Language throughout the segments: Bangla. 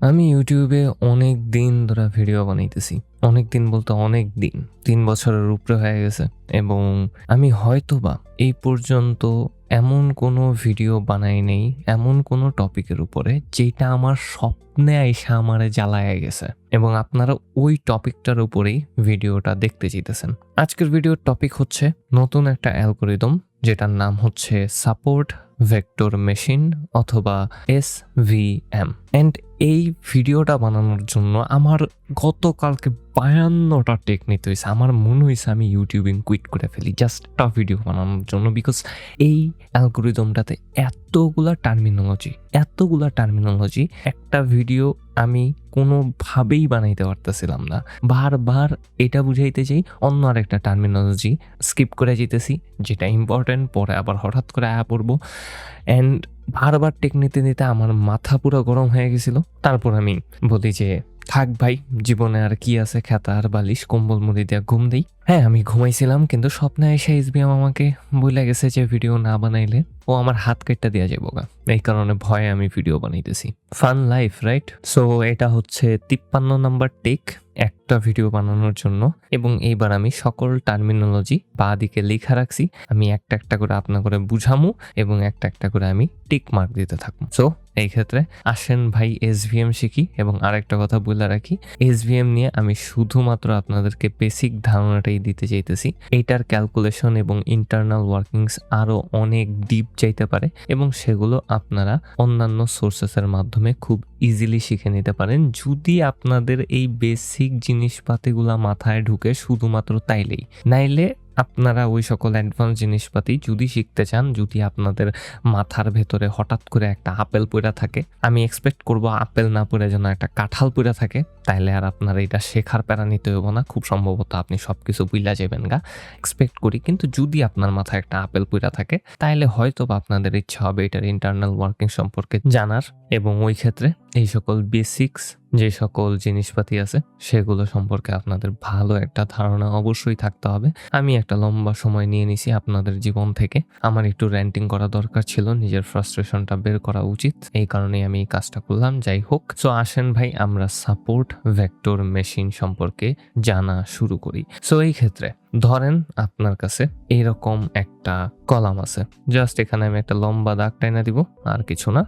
আমি ইউটিউবে অনেক দিন ধরে ভিডিও বানাইতেছি। অনেক দিন বলতে অনেক দিন। তিন বছরের উপরে হয়ে গেছে এবং আমি হয়তোবা এই পর্যন্ত এমন কোনো ভিডিও বানাই নেই, এমন কোনো টপিকের উপরে যেটা আমার স্বপ্নে আইসা আমারে জ্বালায় গেছে এবং আপনারা ওই টপিকটার উপরেই ভিডিওটা দেখতে চাইতেছেন। আজকের ভিডিওর টপিক হচ্ছে নতুন একটা অ্যালগোরিদম যেটার নাম হচ্ছে সাপোর্ট ভেক্টর মেশিন অথবা এস ভি এম অ্যান্ড এই ভিডিওটা বানানোর জন্য আমার গতকালকে বায়ান্নটা টেক নিতে হয়েছে আমার মনে হয়েছে আমি ইউটিউবিং কুইট করে ফেলি জাস্ট একটা ভিডিও বানানোর জন্য বিকজ এই অ্যালগোরিদমটাতে এতগুলা টার্মিনোলজি এতগুলা টার্মিনোলজি একটা ভিডিও আমি কোনোভাবেই বানাইতে পারতেছিলাম না। বারবার এটা বুঝাইতে চাই, অন্য আরেকটা টার্মিনোলজি স্কিপ করে যেতেছি যেটা ইম্পর্টেন্ট পরে আবার হঠাৎ করে আয়া পড়ব অ্যান্ড বারবার টেক নিতে নিতে আমার মাথা পুরো গরম হয়ে গেছিল। তারপর আমি বলি যে, থাক ভাই, জীবনে আর কি আছে খেতা আর বালিশ, কম্বল মুড়ি দিয়া ঘুম দেই। হ্যাঁ আমি ঘুমাইছিলাম, কিন্তু স্বপ্নে এসে এসবিএম আমাকে বলে গেছে যে ভিডিও না বানাইলে ও আমার হাত কেটে দেওয়া যাব গা। এই কারণে ভয়ে আমি ভিডিও বানাইতেছি। ফান লাইফ রাইট সো এটা হচ্ছে তিপ্পান্ন নাম্বার টেক একটা ভিডিও বানানোর জন্য এবং এইবার আমি সকল টার্মিনোলজি বা দিকে লেখা রাখছি। আমি একটা একটা করে আপনা করে বুঝামু এবং একটা একটা করে আমি টিক মার্ক দিতে থাকব সো এই ক্ষেত্রে আসেন ভাই এস এসভিএম শিখি এবং আরেকটা কথা বলে রাখি। এসভিএম নিয়ে আমি শুধুমাত্র আপনাদেরকে বেসিক ধারণাটাই দিতে চাইতেছি। এইটার ক্যালকুলেশন এবং ইন্টারনাল ওয়ার্কিংস আরও অনেক ডিপ চাইতে পারে এবং সেগুলো আপনারা অন্যান্য সোর্সেসের মাধ্যমে খুব ইজিলি শিখে নিতে পারেন। যদি আপনাদের এই বেসিক জিনিসপাতিগুলা মাথায় ঢুকে শুধুমাত্র তাইলেই। নাইলে আপনারা ওই সকল অ্যাডভান্স জিনিসপাতি যদি শিখতে চান, যদি আপনাদের মাথার ভেতরে হঠাৎ করে একটা আপেল পড়া থাকে, আমি এক্সপেক্ট করব আপেল না পড়ে যেন একটা কাঁঠাল পড়া থাকে, তাইলে আর আপনার এটা শেখার প্যারা নিতে হব না। খুব সম্ভবত আপনি সব কিছু বুইলা যাবেন গা। এক্সপেক্ট করি, কিন্তু যদি আপনার মাথায় একটা আপেল পড়া থাকে তাহলে হয়তো বা আপনাদের ইচ্ছা হবে এটার ইন্টারনাল ওয়ার্কিং সম্পর্কে জানার। এবং ওই ক্ষেত্রে এই সকল বেসিক্স যে সকল জিনিসপাতি আছে, সেগুলো সম্পর্কে আপনাদের ভালো একটা ধারণা অবশ্যই থাকতে হবে। আমি একটা লম্বা সময় নিয়ে নিছি আপনাদের জীবন থেকে। আমার একটু র্যান্টিং করা দরকার ছিল, নিজের ফ্রাস্ট্রেশনটা বের করা উচিত। এই কারণে আমি এই কাজটা করলাম, যাই হোক। সো আসেন ভাই, আমরা সাপোর্ট ভেক্টর মেশিন সম্পর্কে জানা শুরু করি। সো এই ক্ষেত্রে ধরেন আপনার কাছে এরকম একটা কলাম আছে। জাস্ট এখানে আমি একটা লম্বা দাগ টাইনা দিব, আর কিছু না।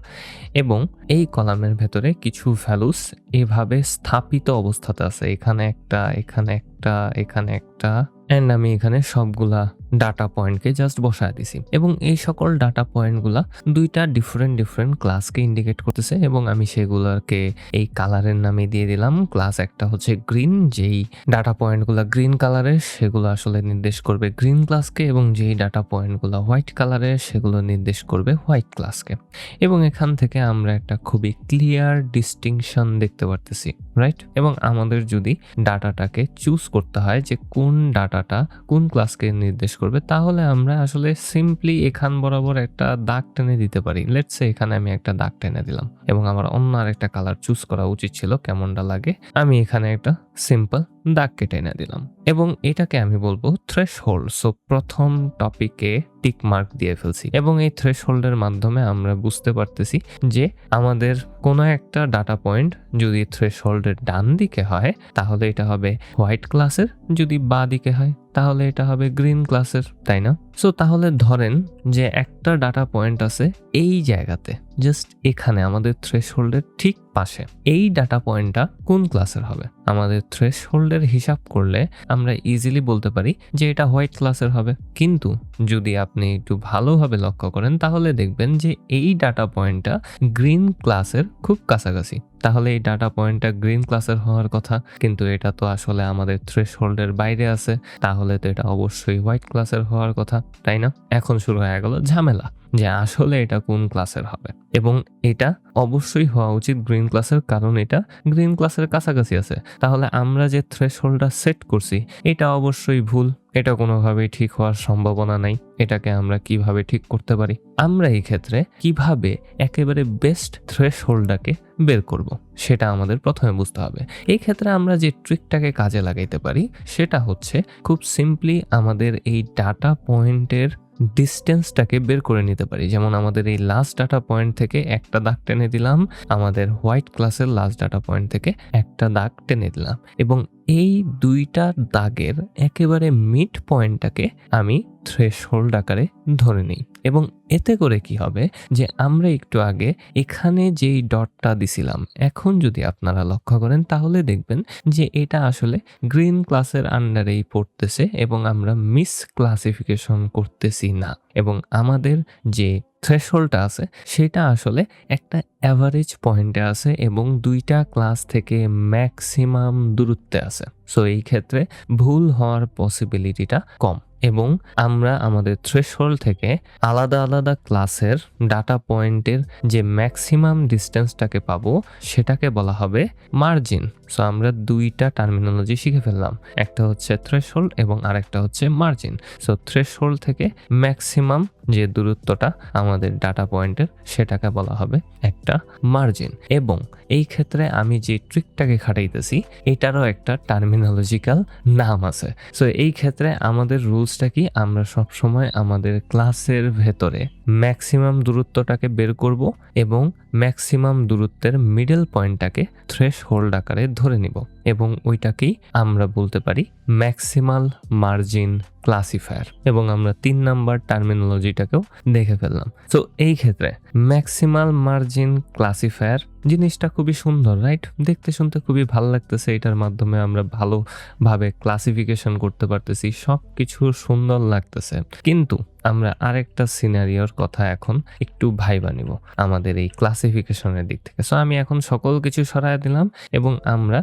এবং এই কলামের ভেতরে কিছু ভ্যালুস এভাবে স্থাপিত অবস্থাতে আছে। এখানে একটা এখানে একটা এখানে একটা অ্যান্ড আমি এখানে সবগুলা ডাটা পয়েন্টকে জাস্ট বসায় দিছি। এবং এই সকল ডাটা পয়েন্টগুলা দুইটা ডিফারেন্ট ডিফারেন্ট ক্লাসকে ইন্ডিকেট করতেছে এবং আমি সেগুলোকে এই কালারের নামে দিয়ে দিলাম। ক্লাস একটা হচ্ছে গ্রিন যেই ডাটা পয়েন্টগুলো গ্রিন কালারের সেগুলো আসলে নির্দেশ করবে গ্রিন ক্লাসকে এবং যেই ডাটা পয়েন্টগুলো হোয়াইট কালারের সেগুলো নির্দেশ করবে হোয়াইট ক্লাসকে এবং এখান থেকে আমরা একটা খুবই ক্লিয়ার ডিস্টিংশন দেখতে পারতেছি রাইট এবং আমাদের যদি ডাটাটাকে চুজ করতে হয় যে কোন ডাটাটা কোন ক্লাসকে নির্দেশ করবে, তাহলে আমরা আসলে সিম্পলি এখান বরাবর একটা দাগ টেনে দিতে পারি। লেটসে এখানে আমি একটা দাগ টেনে দিলাম এবং আমার অন্য আর একটা কালার চুজ করা উচিত ছিল, কেমনটা লাগে? আমি এখানে একটা সিম্পল দাগ কেটে এনে দিলাম। এবং এটাকে আমি বলব থ্রেশ হোল্ড সো প্রথম টপিকে টিক মার্ক দিয়ে ফেলছি। এবং এই থ্রেশ হোল্ডের মাধ্যমে আমরা বুঝতে পারতেছি যে আমাদের কোনো একটা ডাটা পয়েন্ট যদি থ্রেশ হোল্ডের ডান দিকে হয়, তাহলে এটা হবে হোয়াইট ক্লাসের যদি বা দিকে হয়, তাহলে এটা হবে গ্রিন ক্লাসের তাই না? সো তাহলে ধরেন যে একটা ডাটা পয়েন্ট আছে এই জায়গাতে জাস্ট এখানে আমাদের থ্রেশ হোল্ডের ঠিক পাশে। এই ডাটা পয়েন্টটা কোন ক্লাসের হবে? আমাদের থ্রেশ হোল্ডের হিসাব করলে আমরা ইজিলি বলতে পারি যে এটা হোয়াইট ক্লাসের হবে। কিন্তু যদি আপনি একটু ভালোভাবে লক্ষ্য করেন, তাহলে দেখবেন যে এই ডাটা পয়েন্টটা গ্রিন ক্লাসের খুব কাছাকাছি। তাহলে এই ডাটা পয়েন্টটা গ্রিন ক্লাসের হওয়ার কথা। কিন্তু এটা তো আসলে আমাদের থ্রেশ হোল্ডের বাইরে আছে। তাহলে তো এটা অবশ্যই হোয়াইট ক্লাসের হওয়ার কথা, তাই না? এখন শুরু হয়ে গেল ঝামেলা। যে আসলে এটা কোন ক্লাসের হবে। এবং এটা অবশ্যই হওয়া উচিত গ্রিন ক্লাসের, কারণ এটা গ্রিন ক্লাসের কাছাকাছি আছে। তাহলে আমরা যে থ্রেশ হোল্ডটা সেট করছি, এটা অবশ্যই ভুল। এটা কোনোভাবেই ঠিক হওয়ার সম্ভাবনা নাই। এটাকে আমরা কীভাবে ঠিক করতে পারি? আমরা এই ক্ষেত্রে কীভাবে একেবারে বেস্ট থ্রেশ হোল্ডটাকে বের করব? সেটা আমাদের প্রথমে বুঝতে হবে। এই ক্ষেত্রে আমরা যে ট্রিকটাকে কাজে লাগাইতে পারি, সেটা হচ্ছে খুব সিম্পলি আমাদের এই ডাটা পয়েন্টের ডিস্টেন্সটাকে বের করে নিতে পারি। যেমন আমাদের এই লাস্ট ডাটা পয়েন্ট থেকে একটা দাগ টেনে দিলাম, আমাদের হোয়াইট ক্লাসের লাস্ট ডাটা পয়েন্ট থেকে একটা দাগ টেনে দিলাম। এবং এই দুইটা দাগের একেবারে মিড পয়েন্টটাকে আমি থ্রেশ হোল্ড আকারে ধরে নিই। এবং এতে করে কি হবে যে আমরা একটু আগে এখানে যেই ডটটা দিছিলাম, এখন যদি আপনারা লক্ষ্য করেন তাহলে দেখবেন যে এটা আসলে গ্রিন ক্লাসের আন্ডারেই পড়তেছে এবং আমরা মিস ক্লাসিফিকেশন করতেছি না। এবং আমাদের যে থ্রেশহোল্ডটা আছে, সেটা আসলে একটা অ্যাভারেজ পয়েন্টে আছে এবং দুইটা ক্লাস থেকে ম্যাক্সিমাম দূরত্বে আছে। সো এই ক্ষেত্রে ভুল হওয়ার পসিবিলিটিটা কম। এবং আমরা আমাদের থ্রেশহোল্ড থেকে আলাদা আলাদা ক্লাসের ডাটা পয়েন্টের যে ম্যাক্সিমাম ডিস্টেন্সটাকে পাবো, সেটাকে বলা হবে মার্জিন সো আমরা দুইটা টার্মিনোলজি শিখে ফেললাম। একটা হচ্ছে থ্রেশহোল্ড এবং আরেকটা হচ্ছে মার্জিন সো থ্রেশহোল্ড থেকে ম্যাক্সিমাম যে দূরত্বটা আমাদের ডাটা পয়েন্টের সেটাকে বলা হবে একটা মার্জিন এবং এই ক্ষেত্রে আমি যে ট্রিকটাকে খাটাইতেছি, এটারও একটা টার্মিনোলজিক্যাল নাম আছে। সো এই ক্ষেত্রে আমাদের রুলসটা কি? আমরা সব সময় আমাদের ক্লাসের ভেতরে ম্যাক্সিমাম দূরত্বটাকে বের করব এবং ম্যাক্সিমাম দূরত্বের মিডল পয়েন্টটাকে থ্রেশ হোল্ড আকারে ধরে নিব। এবং ওইটাকেই আমরা বলতে পারি ম্যাক্সিমাল মার্জিন ক্লাসিফায়ার। এবং আমরা তিন নাম্বার টার্মিনোলজিটাকেও দেখে ফেললাম। তো এই ক্ষেত্রে ম্যাক্সিমাল মার্জিন ক্লাসিফায়ার জিনিসটা খুবই সুন্দর রাইট দেখতে শুনতে খুবই ভালো লাগতেছে। এটার মাধ্যমে আমরা ভালোভাবে ক্লাসিফিকেশন করতে পারতেছি সব কিছু সুন্দর লাগতেছে। কিন্তু আমরা আরেকটা সিনারিওর কথা এখন একটু ভাইবা নিব আমাদের এই ক্লাসিফিকেশনের দিক থেকে। সো আমি এখন সকল কিছু সরাই দিলাম এবং আমরা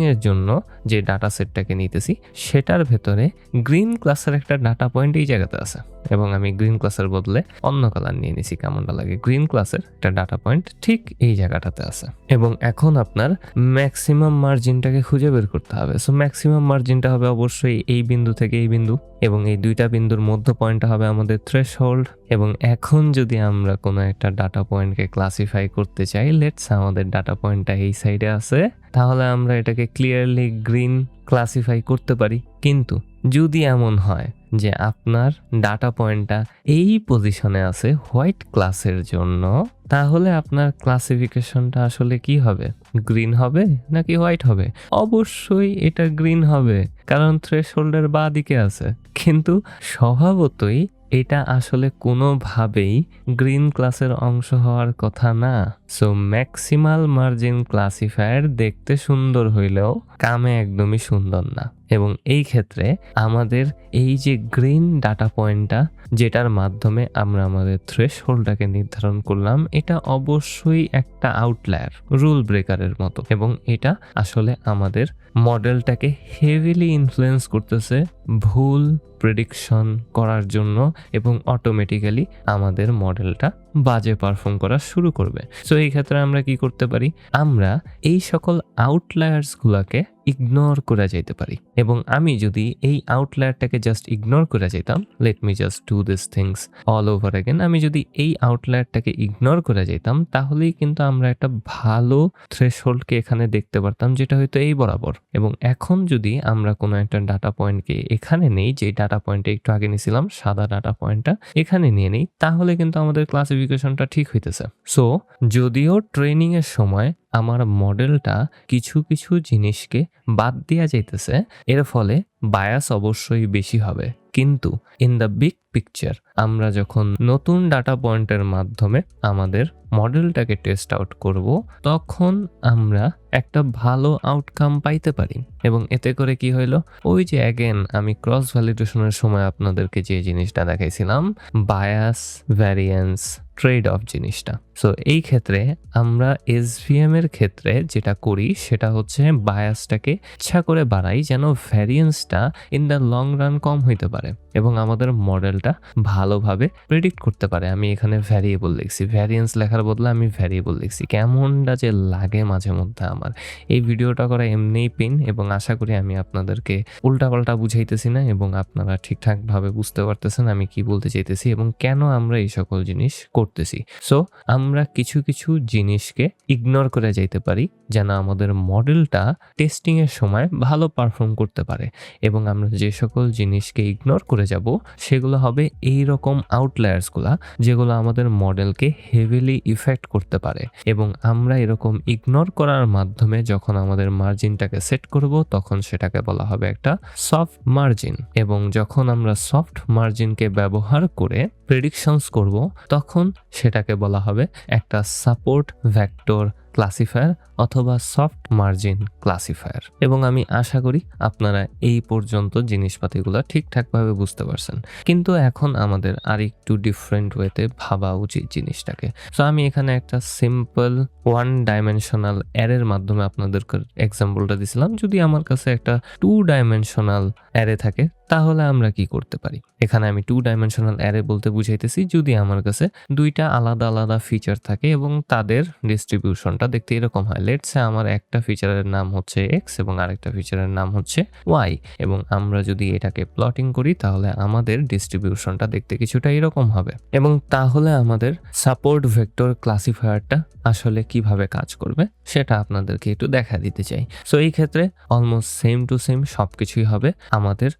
ট্রেনিংয়ের জন্য যে ডাটা সেটটাকে নিতেছি, সেটার ভেতরে গ্রিন ক্লাসের একটা ডাটা পয়েন্ট এই জায়গাতে আছে। এবং আমি গ্রিন ক্লাসের বদলে অন্য কালার নিয়ে নিছি, কেমনটা লাগে? গ্রিন ক্লাসের একটা ডাটা পয়েন্ট ঠিক এই জায়গাটাতে আছে। এবং এখন আপনার ম্যাক্সিমাম মার্জিনটাকে খুঁজে বের করতে হবে। সো ম্যাক্সিমাম মার্জিনটা হবে অবশ্যই এই বিন্দু থেকে এই বিন্দু এবং এই দুইটা বিন্দুর মধ্য পয়েন্টটা হবে আমাদের থ্রেশ হোল্ড এবং এখন যদি আমরা কোনো একটা ডাটা পয়েন্টকে ক্লাসিফাই করতে চাই লেটস আমাদের ডাটা পয়েন্টটা এই সাইডে আছে, তাহলে আমরা এটাকে ক্লিয়ারলি গ্রিন ক্লাসিফাই করতে পারি। কিন্তু যদি এমন হয় যে আপনার ডাটা পয়েন্টটা এই পজিশনে আছে হোয়াইট ক্লাসের জন্য, তাহলে আপনার ক্লাসিফিকেশনটা আসলে কি হবে? গ্রিন হবে নাকি হোয়াইট হবে? অবশ্যই এটা গ্রিন হবে, কারণ থ্রেশহোল্ডের বা দিকে আছে। কিন্তু স্বভাবতই এটা আসলে কোনোভাবেই গ্রিন ক্লাসের অংশ হওয়ার কথা না। সো ম্যাক্সিমাল মার্জিন ক্লাসিফায়ার দেখতে সুন্দর হইলেও কামে একদমই সুন্দর না। এবং এই ক্ষেত্রে আমাদের এই যে গ্রিন ডাটা পয়েন্টটা যেটার মাধ্যমে আমরা আমাদের থ্রেশ হোল্ডটাকে নির্ধারণ করলাম, এটা অবশ্যই একটা আউটলায়ার রুল ব্রেকারের মতো। এবং এটা আসলে আমাদের মডেলটাকে হেভিলি ইনফ্লুয়েন্স করতেছে ভুল প্রেডিকশন করার জন্য এবং অটোমেটিক্যালি আমাদের মডেলটা বাজে পারফর্ম করা শুরু করবে। সো এই ক্ষেত্রে আমরা কি করতে পারি? আমরা এই সকল আউটলায়ার্সগুলোকে ইগনোর করা যাইতে পারি। এবং আমি যদি এই আউটলায়ারটাকে জাস্ট ইগনোর করে যেতাম let me just do this things all over again আমি যদি এই আউটলায়ারটাকে ইগনোর করে যেতাম তাহলেই কিন্তু আমরা একটা ভালো থ্রেশহোল্ডকে এখানে দেখতে পারতাম, যেটা হয়তো এই বরাবর। এবং এখন যদি আমরা কোনো একটা ডাটা পয়েন্টকে এখানে নেই যে ডাটা পয়েন্টে একটু আগে নিয়েছিলাম, সাদা ডাটা পয়েন্টটা এখানে নিয়ে নেই, তাহলে কিন্তু আমাদের ক্লাসিফিকেশনটা ঠিক হইতেছে। সো যদিও ট্রেনিংয়ের সময় আমার মডেলটা কিছু কিছু জিনিসকে বাদ দেওয়া যাইতেছে। এর ফলে বায়াস অবশ্যই বেশি হবে। কিন্তু ইন দ্য বিগ পিকচার আমরা যখন নতুন ডাটা পয়েন্টের মাধ্যমে আমাদের মডেলটাকে টেস্ট আউট করব, তখন আমরা একটা ভালো আউটকাম পাইতে পারি। এবং এতে করে কি হইল? ওই যে অ্যাগেন আমি ক্রস ভ্যালিডেশনের সময় আপনাদেরকে যে জিনিসটা দেখাইছিলাম বায়াস ভ্যারিয়েন্স ট্রেড অফ জিনিসটা। সো এই ক্ষেত্রে আমরা এসভিএম এর ক্ষেত্রে যেটা করি, সেটা হচ্ছে বায়াসটাকে ইচ্ছা করে বাড়াই যেন ভ্যারিয়েন্সটা ইন দ্য লং রান কম হইতে পারে এবং আমাদের মডেলটা ভালোভাবে প্রেডিক্ট করতে পারে। আমি এখানে ভ্যারিয়েবল লিখছি। ভ্যারিয়েন্স লেখার বদলে আমি ভ্যারিয়েবল লিখছি। কেমনটা যে লাগে মাঝে মধ্যে আমার। এই ভিডিওটা করা এমনিই পিন এবং আশা করি আমি আপনাদেরকে উল্টাপাল্টা বুঝাইতেছি না এবং আপনারা ঠিকঠাকভাবে বুঝতে পারতেছেন আমি কি বলতে চাইতেছি এবং কেন আমরা এই সকল জিনিস করতেছি। সো আমরা কিছু কিছু জিনিসকে ইগনোর করে যাইতে পারি, যেন আমাদের মডেলটা টেস্টিংয়ের সময় ভালো পারফর্ম করতে পারে। এবং আমরা যে সকল জিনিসকে ইগনোর করে যাব, সেগুলো হবে এই রকম আউটলায়ার্সগুলা যেগুলো আমাদের মডেলকে হেভিলি ইফেক্ট করতে পারে। এবং আমরা এরকম ইগনোর করার মাধ্যমে যখন আমাদের মার্জিনটাকে সেট করব, তখন সেটাকে বলা হবে একটা সফট মার্জিন এবং যখন আমরা সফট মার্জিনকে ব্যবহার করে প্রেডিকশনস করব, তখন সেটাকে বলা হবে একটা সাপোর্ট ভ্যাক্টর ক্লাসিফায়ার অথবা সফট মার্জিন ক্লাসিফায়ার এবং আমি আশা করি আপনারা এই পর্যন্ত জিনিসপাতিগুলো ঠিকঠাকভাবে বুঝতে পারছেন। কিন্তু এখন আমাদের আর একটু ডিফারেন্ট ওয়েতে ভাবা উচিত জিনিসটাকে। সো আমি এখানে একটা সিম্পল ওয়ান ডাইমেনশনাল অ্যারের মাধ্যমে আপনাদেরকে এক্সাম্পলটা দিছিলাম। যদি আমার কাছে একটা টু ডাইমেনশনাল অ্যারে থাকে তাহলে আমরা কি করতে পারি? এখানে আমি টু ডাইমেনশনাল অ্যারে বলতে বুঝাইতেছি, যদি আমার কাছে দুইটা আলাদা আলাদা ফিচার থাকে এবং তাদের ডিস্ট্রিবিউশনটা দেখতে এরকম হয়। লেটসে আমার একটা ফিচারের নাম হচ্ছে এক্স এবং আরেকটা ফিচারের নাম হচ্ছে ওয়াই এবং আমরা যদি এটাকে প্লটিং করি, তাহলে আমাদের ডিস্ট্রিবিউশনটা দেখতে কিছুটা এরকম হবে। এবং তাহলে আমাদের সাপোর্ট ভেক্টর ক্লাসিফায়ারটা আসলে কীভাবে কাজ করবে, সেটা আপনাদেরকে একটু দেখা দিতে চাই। সো এই ক্ষেত্রে অলমোস্ট সেম টু সেম সব কিছুই হবে। আমাদের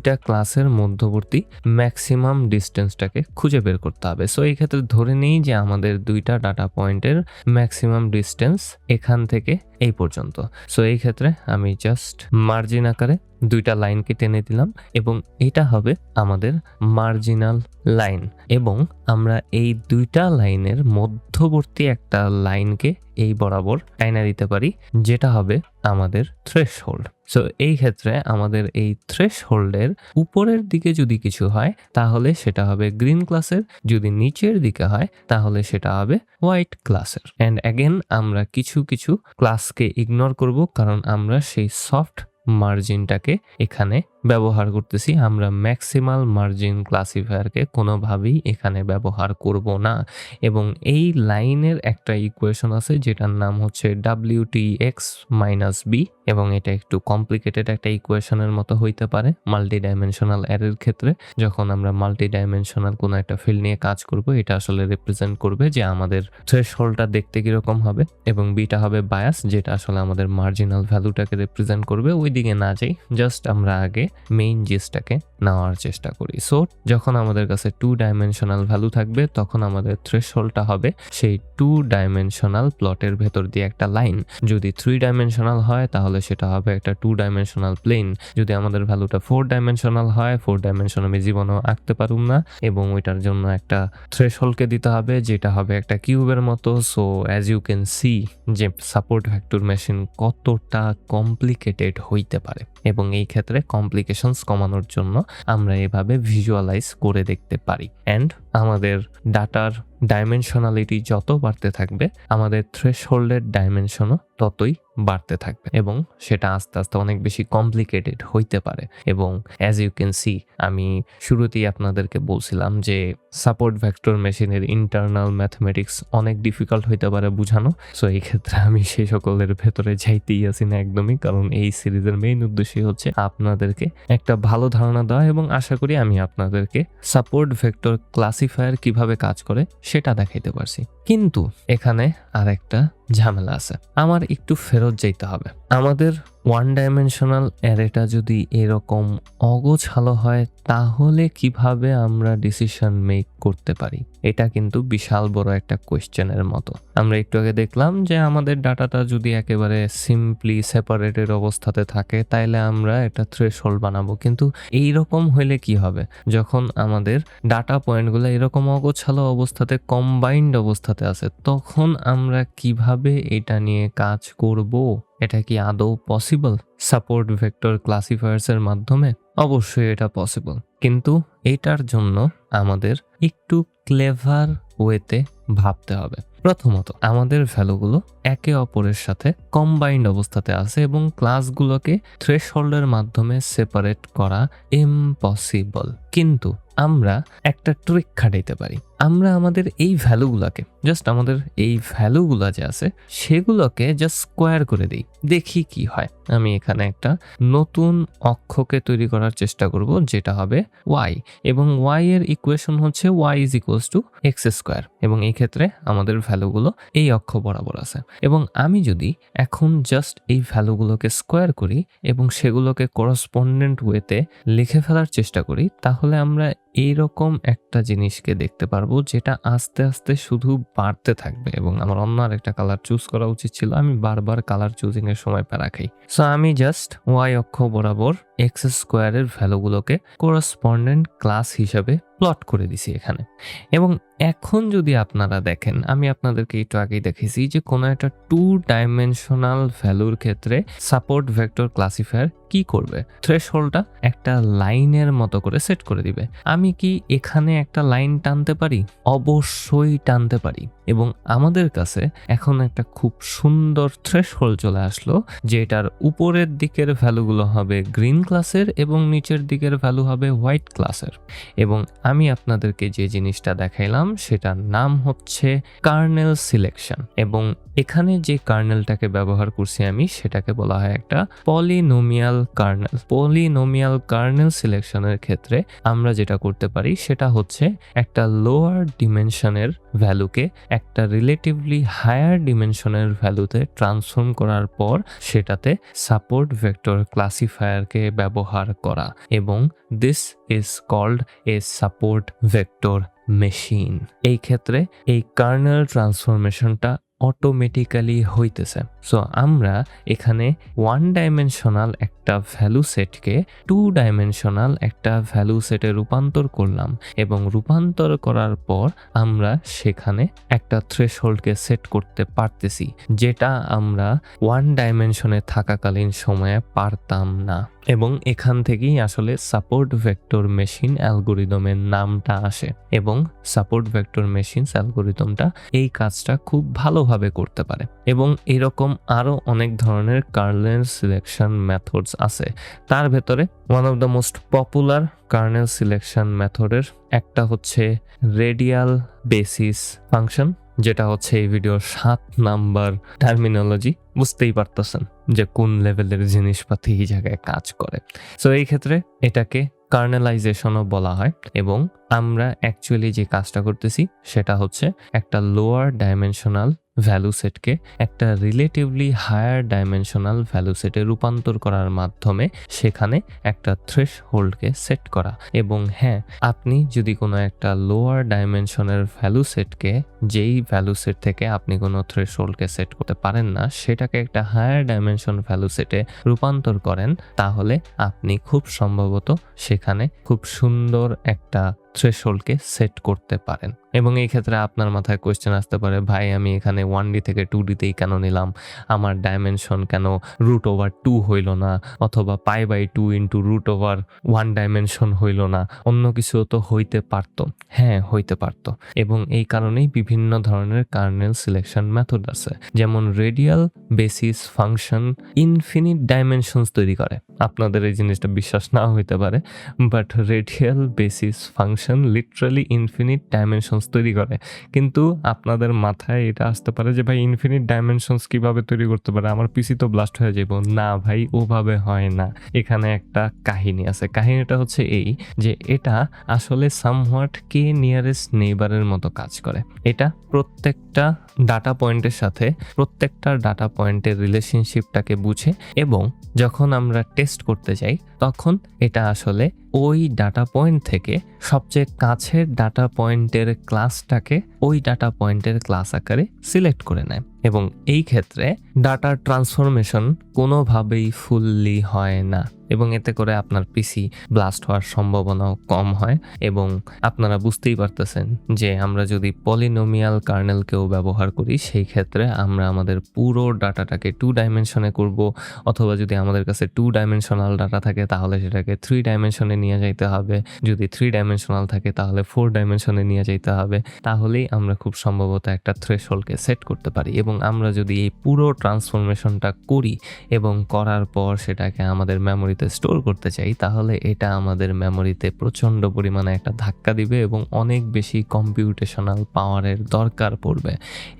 দুইটা ক্লাসের মধ্যবর্তী ম্যাক্সিমাম ডিস্টেন্সটাকে খুঁজে বের করতে হবে। সো এই ক্ষেত্রে ধরে নিই যে আমাদের দুইটা ডাটা পয়েন্টের ম্যাক্সিমাম ডিস্টেন্স এখান থেকে এই পর্যন্ত। সো এই ক্ষেত্রে আমি জাস্ট মার্জিন আকারে দুইটা লাইনকে টেনে দিলাম এবং এটা হবে আমাদের মার্জিনাল লাইন এবং আমরা এই দুইটা লাইনের মধ্যবর্তী একটা লাইনকে এই বরাবর টাইনা দিতে পারি, যেটা হবে আমাদের থ্রেশ হোল্ড সো এই ক্ষেত্রে আমাদের এই থ্রেশ হোল্ডের উপরের দিকে যদি কিছু হয়, তাহলে সেটা হবে গ্রিন ক্লাসের যদি নিচের দিকে হয়, তাহলে সেটা হবে হোয়াইট ক্লাসের অ্যান্ড অ্যাগেন আমরা কিছু কিছু ক্লাসকে ইগনোর করব কারণ আমরা সেই সফট মার্জিনটাকে এখানে ব্যবহার করতেছি। আমরা ম্যাক্সিমাল মার্জিন ক্লাসিফায়ারকে কোনোভাবেই এখানে ব্যবহার করব না। এবং এই লাইনের একটা ইকুয়েশন আছে, যেটার নাম হচ্ছে W T X minus B এবং এটা একটু কমপ্লিকেটেড একটা ইকুয়েশনের মতো হইতে পারে মাল্টি ডাইমেনশনাল অ্যারের ক্ষেত্রে। যখন আমরা মাল্টি ডাইমেনশনাল কোনো একটা ফিল্ড নিয়ে কাজ করব, এটা আসলে রিপ্রেজেন্ট করবে যে আমাদের থ্রেশ হোলটা দেখতে কীরকম হবে, এবং বিটা হবে বায়াস যেটা আসলে আমাদের মার্জিনাল ভ্যালুটাকে রিপ্রেজেন্ট করবে। ওই দিকে না যাই জাস্ট আমরা আগে মেইন জিসটাকে নেওয়ার চেষ্টা করি। সো যখন আমাদের কাছে টু ডাইমেনশনাল ভ্যালু থাকবে, তখন আমাদের থ্রেশহোল্ডটা হবে সেই টু ডাইমেনশনাল প্লটের ভেতর দিয়ে একটা লাইন যদি থ্রি ডাইমেনশনাল হয়, তাহলে সেটা হবে একটা টু ডাইমেনশনাল প্লেন যদি আমাদের ভ্যালুটা ফোর ডাইমেনশনাল হয় ফোর ডাইমেনশন আমি জীবনেও আঁকতে পারুম না এবং ওইটার জন্য একটা থ্রেশহোল্ডকে দিতে হবে, যেটা হবে একটা কিউবের মতো। So as you can see যে সাপোর্ট ভ্যাক্টর মেশিন কতটা কমপ্লিকেটেড হইতে পারে। এবং এই ক্ষেত্রে কমপ্লিকেশনস কমানোর জন্য আমরা এভাবে ভিজুয়ালাইজ করে দেখতে পারি। অ্যান্ড আমাদের ডাটার ডাইমেনশনালিটি যত বাড়তে থাকবে, আমাদের থ্রেশ হোল্ডের ডাইমেনশনও ততই বাড়তে থাকবে এবং সেটা আস্তে আস্তে অনেক বেশি কমপ্লিকেটেড হইতে পারে। এবং অ্যাজ ইউ ক্যান সি আমি শুরুতেই আপনাদেরকে বলছিলাম যে সাপোর্ট ভেক্টর মেশিনের ইন্টারনাল ম্যাথমেটিক্স অনেক ডিফিকাল্ট হইতে পারে বুঝানো। সো এই ক্ষেত্রে আমি সেই সকলের ভেতরে যাইতেই আসি না একদমই, কারণ এই সিরিজের মেইন উদ্দেশ্যই হচ্ছে আপনাদেরকে একটা ভালো ধারণা দেওয়া এবং আশা করি আমি আপনাদেরকে সাপোর্ট ভেক্টর ক্লাসিফায়ার কীভাবে কাজ করে সেটা দেখাইতে পারছি। কিন্তু এখানে আরেকটা ঝামেলা আছে। আমার একটু ফেরত যাইতে হবে। আমাদের ওয়ান ডাইমেনশনাল অ্যারেটা যদি এরকম অগোছালো হয়, তাহলে কীভাবে আমরা ডিসিশন মেক করতে পারি? এটা কিন্তু বিশাল বড় একটা কোয়েশ্চেনের মতো। আমরা একটু আগে দেখলাম যে আমাদের ডাটাটা যদি একেবারে সিম্পলি সেপারেটেড অবস্থাতে থাকে, তাইলে আমরা একটা থ্রেশহোল্ড বানাবো। কিন্তু এই রকম হইলে কি হবে? যখন আমাদের ডাটা পয়েন্টগুলো এরকম অগোছালো অবস্থাতে কম্বাইন্ড অবস্থাতে আছে, তখন আমরা কীভাবে এটা নিয়ে কাজ করব? এটা কি আদৌ পসিবল সাপোর্ট ভেক্টর ক্লাসিফায়ার্সের মাধ্যমে? অবশ্যই এটা পসিবল কিন্তু এটার জন্য আমাদের একটু ক্লেভার ওয়েতে ভাবতে হবে। প্রথমত, আমাদের ভ্যালুগুলো একে অপরের সাথে কম্বাইন্ড অবস্থাতে আছে এবং ক্লাসগুলোকে থ্রেশহোল্ডের মাধ্যমে সেপারেট করা ইম্পসিবল কিন্তু আমরা একটা ট্রিক খাটাইতে পারি। আমরা আমাদের এই ভ্যালুগুলোকে জাস্ট আমাদের এই ভ্যালুগুলো যে আছে, সেগুলোকে জাস্ট স্কোয়ার করে দিই। দেখি কি হয়। আমি এখানে একটা নতুন অক্ষকে তৈরি করার চেষ্টা করব, যেটা হবে ওয়াই এবং ওয়াই এর ইকুয়েশন হচ্ছে Y is equals to X square এবং এই ক্ষেত্রে আমাদের ভ্যালুগুলো এই অক্ষ বরাবর আছে। এবং আমি যদি এখন জাস্ট এই ভ্যালুগুলোকে স্কোয়ার করি এবং সেগুলোকে করসপন্ডেন্ট ওয়েতে লিখে ফেলার চেষ্টা করি, তাহলে আমরা এইরকম একটা জিনিসকে দেখতে পারব যেটা আস্তে আস্তে শুধু বাড়তে থাকবে এবং আমার অন্য আর একটা কালার চুজ করা উচিত ছিল। আমি বারবার কালার চুজিংয়ের সময় প্যারা খাই সো আমি জাস্ট ওয়াই অক্ষ বরাবর এক্স স্কোয়ারের ভ্যালুগুলোকে করসপন্ডেন্ট ক্লাস হিসাবে প্লট করে দিছি এখানে। এবং এখন যদি আপনারা দেখেন, আমি আপনাদেরকে একটু আগেই দেখেছি যে কোনো একটা টু ডাইমেনশনাল ভ্যালুর ক্ষেত্রে সাপোর্ট ভেক্টর ক্লাসিফায়ার কি করবে? থ্রেশহোল্ডটা একটা লাইনের মতো করে সেট করে দিবে। আমি কি এখানে একটা লাইন টানতে পারি? অবশ্যই টানতে পারি। এবং আমাদের কাছে এখন একটা খুব সুন্দর থ্রেশহোল্ড চলে আসলো, যেটার উপরের দিকের ভ্যালুগুলো হবে গ্রিন ক্লাসের এবং নিচের দিকের ভ্যালু হবে হোয়াইট ক্লাসের এবং আমি আপনাদেরকে যে জিনিসটা দেখাইলাম, সেটার নাম হচ্ছে কার্নেল সিলেকশন এবং এখানে যে কার্নেলটাকে ব্যবহার করছি আমি, সেটাকে বলা হয় একটা পলিনোমিয়াল কার্নেল। পলিনোমিয়াল কার্নেল সিলেকশনের ক্ষেত্রে আমরা যেটা করতে পারি, সেটা হচ্ছে একটা লোয়ার ডিমেনশনের ভ্যালুকে একটা রিলেটিভলি হায়ার ডিমেনশনের ভ্যালুতে ট্রান্সফর্ম করার পর সেটাতে সাপোর্ট ভেক্টর ক্লাসিফায়ারকে ব্যবহার করা এবং this is called a support vector machine এই ক্ষেত্রে এই কার্নেল ট্রান্সফরমেশনটা অটোমেটিক্যালি হইতেছে। সো আমরা এখানে ওয়ান ডাইমেনশনাল একটা ভ্যালু সেটকে টু ডাইমেনশনাল একটা ভ্যালু সেটে রূপান্তর করলাম এবং রূপান্তর করার পর আমরা সেখানে একটা থ্রেশহোল্ডকে সেট করতে পারতেছি, যেটা আমরা ওয়ান ডাইমেনশনে থাকাকালীন সময়ে পারতাম না। এবং এখান থেকেই আসলে সাপোর্ট ভেক্টর মেশিন অ্যালগোরিদমের নামটা আসে এবং সাপোর্ট ভেক্টর মেশিন অ্যালগোরিদমটা এই কাজটা খুব ভালোভাবে করতে পারে। এবং এরকম আরও অনেক ধরনের কার্নেল সিলেকশন মেথডস আছে। তার ভেতরে one of the most popular kernel selection মেথডের একটা হচ্ছে রেডিয়াল বেসিস ফাংশন যেটা হচ্ছে এই ভিডিওর সাত নাম্বার টার্মিনোলজি বুঝতেই পারতেছেন যে কোন লেভেলের জিনিসপাতি এই জায়গায় কাজ করে। সো এই ক্ষেত্রে এটাকে কার্নেলাইজেশনও বলা হয় এবং আমরা অ্যাকচুয়ালি যে কাজটা করতেছি সেটা হচ্ছে একটা লোয়ার ডাইমেনশনাল ভ্যালু সেটকে একটা রিলেটিভলি হায়ার ডাইমেনশনাল ভ্যালু সেটে রূপান্তর করার মাধ্যমে সেখানে একটা থ্রেশ হোল্ডকে সেট করা। এবং হ্যাঁ আপনি যদি কোনো একটা লোয়ার ডাইমেনশনের ভ্যালু সেটকে যেই ভ্যালু সেট থেকে আপনি কোনো থ্রেশ হোল্ডকে সেট করতে পারেন না, সেটাকে একটা হায়ার ডাইমেনশন ভ্যালু সেটে রূপান্তর করেন, তাহলে আপনি খুব সম্ভবত সেখানে খুব সুন্দর একটা থ্রেশহোল্ডকে সেট করতে পারেন। এবং এই ক্ষেত্রে আপনার মাথায় কোয়েশ্চেন আসতে পারে, ভাই, আমি এখানে ওয়ান ডি থেকে টু ডিতেই কেন নিলাম? আমার ডাইমেনশন কেন রুট ওভার টু হইল না? অথবা pi by two into root over one dimension হইল না? অন্য কিছু তো হইতে পারতো। হ্যাঁ হইতে পারতো। এবং এই কারণেই বিভিন্ন ধরনের কার্নেল সিলেকশন মেথড আছে। যেমন radial basis function infinite dimensions তৈরি করে। আপনাদের এই জিনিসটা বিশ্বাস না হইতে পারে। But radial basis function literally infinite dimensions তৈরি করে। কিন্তু আপনাদের মাথায় এটা আসতে পারে যে, ভাই ইনফিনিট ডাইমেনশনস কীভাবে তৈরি করতে পারে? আমার পিসি তো ব্লাস্ট হয়ে যাব না, ভাই, ওভাবে হয় না। এখানে একটা কাহিনী আছে। কাহিনীটা হচ্ছে এই যে, এটা আসলে সামহাট কে নিয়ারেস্ট নেইবারের মতো কাজ করে। এটা প্রত্যেকটা ডাটা পয়েন্টের সাথে, প্রত্যেকটা ডাটা পয়েন্টের রিলেশনশিপটাকে বুঝে এবং যখন আমরা টেস্ট করতে যাই, তখন এটা আসলে ওই ডাটা পয়েন্ট থেকে সবচেয়ে কাছের ডাটা পয়েন্টের ক্লাসটাকে ওই ডাটা পয়েন্টের ক্লাস আকারে সিলেক্ট করে নেয়। এবং এই ক্ষেত্রে ডাটা ট্রান্সফরমেশন কোনোভাবেই ফুললি হয় না এবং এতে করে আপনার পিসি ব্লাস্ট হওয়ার সম্ভাবনাও কম হয় এবং আপনারা বুঝতেই পারতেছেন যে আমরা যদি পলিনোমিয়াল কার্নেলকেও ব্যবহার করি, সেই ক্ষেত্রে আমরা আমাদের পুরো ডাটাটাকে টু ডাইমেনশনে করব অথবা যদি আমাদের কাছে টু ডাইমেনশনাল ডাটা থাকে, তাহলে সেটাকে থ্রি ডাইমেনশনে নিয়ে যাইতে হবে। যদি থ্রি ডাইমেনশনাল থাকে, তাহলে ফোর ডাইমেনশনে নিয়ে যাইতে হবে। তাহলেই আমরা খুব সম্ভবত একটা থ্রেশহোল্ডকে সেট করতে পারি এবং এবং আমরা যদি এই পুরো ট্রান্সফরমেশনটা করি এবং করার পর সেটাকে আমাদের মেমোরিতে স্টোর করতে চাই, তাহলে এটা আমাদের মেমোরিতে প্রচণ্ড পরিমাণে একটা ধাক্কা দিবে এবং অনেক বেশি কম্পিউটেশনাল পাওয়ারের দরকার পড়বে।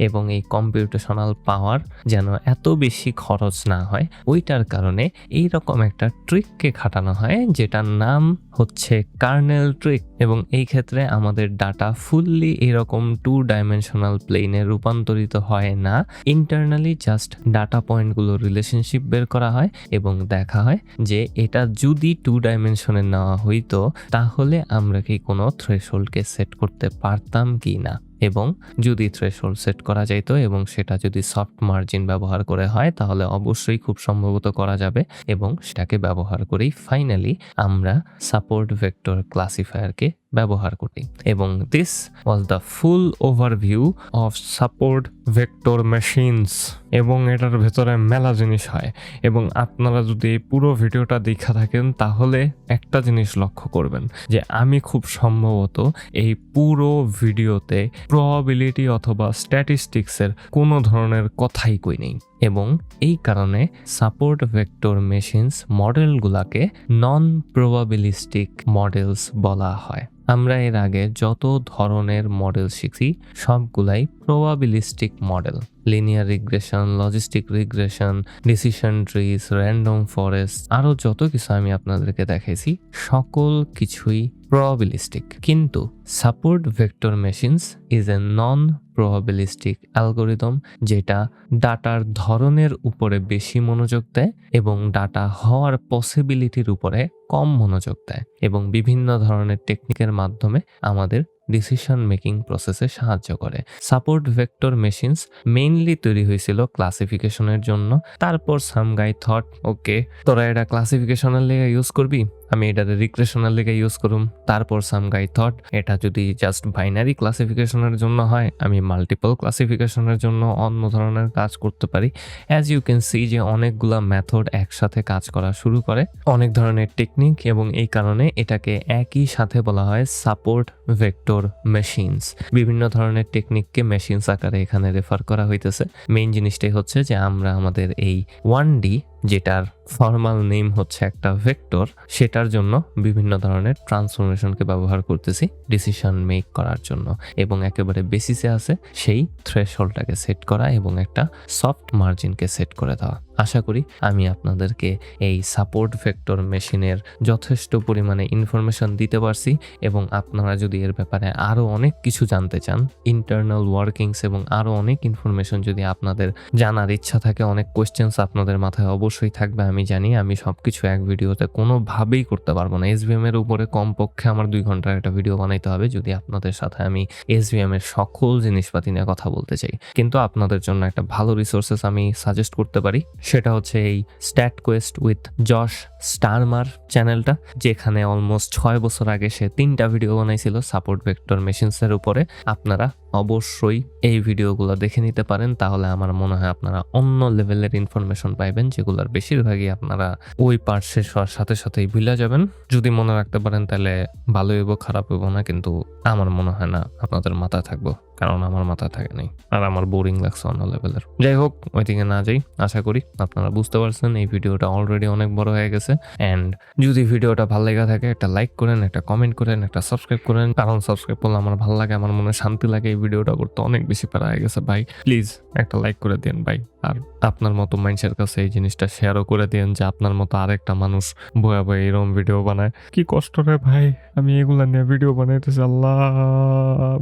এবং এই কম্পিউটেশনাল পাওয়ার যেন এত বেশি খরচ না হয়, ওইটার কারণে এই রকম একটা ট্রিককে খাটানো হয়, যেটার নাম হচ্ছে কার্নেল ট্রিক এবং এই ক্ষেত্রে আমাদের ডাটা ফুললি এরকম টু ডাইমেনশনাল প্লেনে রূপান্তরিত হয় না। ইন্টারনালি জাস্ট ডাটা পয়েন্টগুলো রিলেশনশিপ বের করা হয় এবং দেখা হয় যে এটা যদি টু ডাইমেনশনে নেওয়া হইতো, তাহলে আমরা কি কোনো থ্রেশোল্ডকে সেট করতে পারতাম কি না? এবং যদি থ্রেশহোল্ড সেট করা যেত এবং সেটা যদি সফট মার্জিন ব্যবহার করে হয়, তাহলে অবশ্যই খুব সম্ভবত করা যাবে এবং সেটাকে ব্যবহার করেই ফাইনালি আমরা সাপোর্ট ভেক্টর ক্লাসিফায়ারকে ব্যবহার করি। এবং this was the full overview of support vector machines এবং এটার ভেতরে মেলা জিনিস হয়। এবং আপনারা যদি এই পুরো ভিডিওটা দেখা থাকেন, তাহলে একটা জিনিস লক্ষ্য করবেন যে আমি খুব সম্ভবত এই পুরো ভিডিওতে প্রবাবিলিটি অথবা স্ট্যাটিস্টিক্সের কোনো ধরনের কথাই কই নেই। এবং এই কারণে সাপোর্ট ভেক্টর মেশিনস মডেলগুলাকে নন প্রবাবিলিস্টিক মডেলস বলা হয়। আমরা এর আগে যত ধরনের মডেল শিখি সবগুলাই probabilistic model linear regression logistic regression decision trees random forest আরও যত কিছু আমি আপনাদেরকে দেখাইছি, সকল কিছুই প্রবাবিলিস্টিক কিন্তু support vector machines is a non probabilistic algorithm যেটা ডাটার ধরনের উপরে বেশি মনোযোগ দেয় এবং ডাটা হওয়ার পসিবিলিটির উপরে কম মনোযোগ দেয় এবং বিভিন্ন ধরনের টেকনিকের মাধ্যমে আমাদের ডিসিশন মেকিং প্রসেসে সাহায্য করে। সাপোর্ট ভেক্টর মেশিনস মেইনলি তৈরি হয়েছিল ক্লাসিফিকেশনের জন্য। তারপর সামগাই থট ওকে তোরা এটা ক্লাসিফিকেশনের লেগে ইউজ করবি? আমি এটাতে রিক্রেশনের লেগে ইউজ করুম। তারপর সাম গাই থট এটা যদি জাস্ট বাইনারি ক্লাসিফিকেশনের জন্য হয়, আমি মাল্টিপল ক্লাসিফিকেশনের জন্য অন্য ধরনের কাজ করতে পারি। অ্যাজ ইউ ক্যান সি যে অনেকগুলা মেথড একসাথে কাজ করা শুরু করে। অনেক ধরনের টেকনিক এবং এই কারণে এটাকে একই সাথে বলা হয় সাপোর্ট ভেক্টর মেশিনস বিভিন্ন ধরনের টেকনিককে মেশিনস আকারে এখানে রেফার করা হইতেছে। মেইন জিনিসটাই হচ্ছে যে আমরা আমাদের এই ওয়ান ডি যেটার ফর্মাল নেম হচ্ছে একটা ভেক্টর সেটার জন্য বিভিন্ন ধরনের ট্রান্সফরমেশনকে ব্যবহার করতেছি ডিসিশন মেক করার জন্য। এবং একেবারে বেসিসে আছে সেই থ্রেশহোল্ডটাকে সেট করা এবং একটা সফট মার্জিনকে সেট করে দেওয়া। আশা করি আমি আপনাদেরকে এই সাপোর্ট ভেক্টর মেশিনের যথেষ্ট পরিমাণে ইনফরমেশন দিতে পারছি এবং আপনারা যদি এর ব্যাপারে আরও অনেক কিছু জানতে চান ইন্টারনাল ওয়ার্কিংস এবং আরও অনেক ইনফরমেশন যদি আপনাদের জানার ইচ্ছা থাকে, অনেক কোয়েশ্চেন্স আপনাদের মাথায় অবশ্যই থাকবে, আমি জানি আমি সব কিছু এক ভিডিওতে কোনোভাবেই করতে পারব না। এসভিএম এর উপরে কমপক্ষে আমার দুই ঘণ্টার একটা ভিডিও বানাইতে হবে, যদি আপনাদের সাথে আমি এসভিএম এর সকল জিনিসপাতি নিয়ে কথা বলতে চাই। কিন্তু আপনাদের জন্য একটা ভালো রিসোর্সেস আমি সাজেস্ট করতে পারি সেটা হচ্ছে এই stat quest with Josh Starmer চ্যানেলটা, যেখানে অলমোস্ট ছয় বছর আগে সে তিনটা ভিডিও বানাইছিল সাপোর্ট ভেক্টর মেশিনসের উপরে। আপনারা অবশ্যই এই ভিডিওগুলো দেখে নিতে পারেন, তাহলে আমার মনে হয় আপনারা অন্য লেভেলের ইনফরমেশন পাইবেন, যেগুলোর বেশিরভাগই আপনারা ওই পার্ট শেষ হওয়ার সাথে সাথেই ভুলে যাবেন। যদি মনে রাখতে পারেন, তাহলে ভালো হইব, খারাপ হইব না, কিন্তু আমার মনে হয় না আপনাদের মাথায় থাকব। কারণ আমার মাথা থাকে নাই। আর আমার বোরিং লাগছে অন্য লেভেলের যাই হোক, ওইদিকে না যাই, আশা করি আপনারা বুঝতে পারছেন এই ভিডিওটা অলরেডি অনেক বড় হয়ে গেছে। অ্যান্ড যদি ভিডিওটা ভালো লেগে থাকে, একটা লাইক করেন, একটা কমেন্ট করেন, একটা সাবস্ক্রাইব করেন। কারণ সাবস্ক্রাইব করলে আমার ভালো লাগে, আমার মনে শান্তি লাগে এই ভিডিওটা করতে। অনেক বেশি প্যারা হয়ে গেছে, ভাই। প্লিজ একটা লাইক করে দিন, ভাই। আর আপনার মতো মানুষের কাছে এই জিনিসটা শেয়ারও করে দিন যে আপনার মতো আরেকটা মানুষ বয়া বয়ে এরকম ভিডিও বানায়। কি কষ্ট রে ভাই আমি এগুলা নিয়ে ভিডিও বানাইতেছি আল্লাহ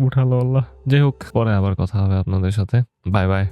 উঠালো আল্লাহ। যাই হোক পরে আবার কথা হবে আপনাদের সাথে। Bye bye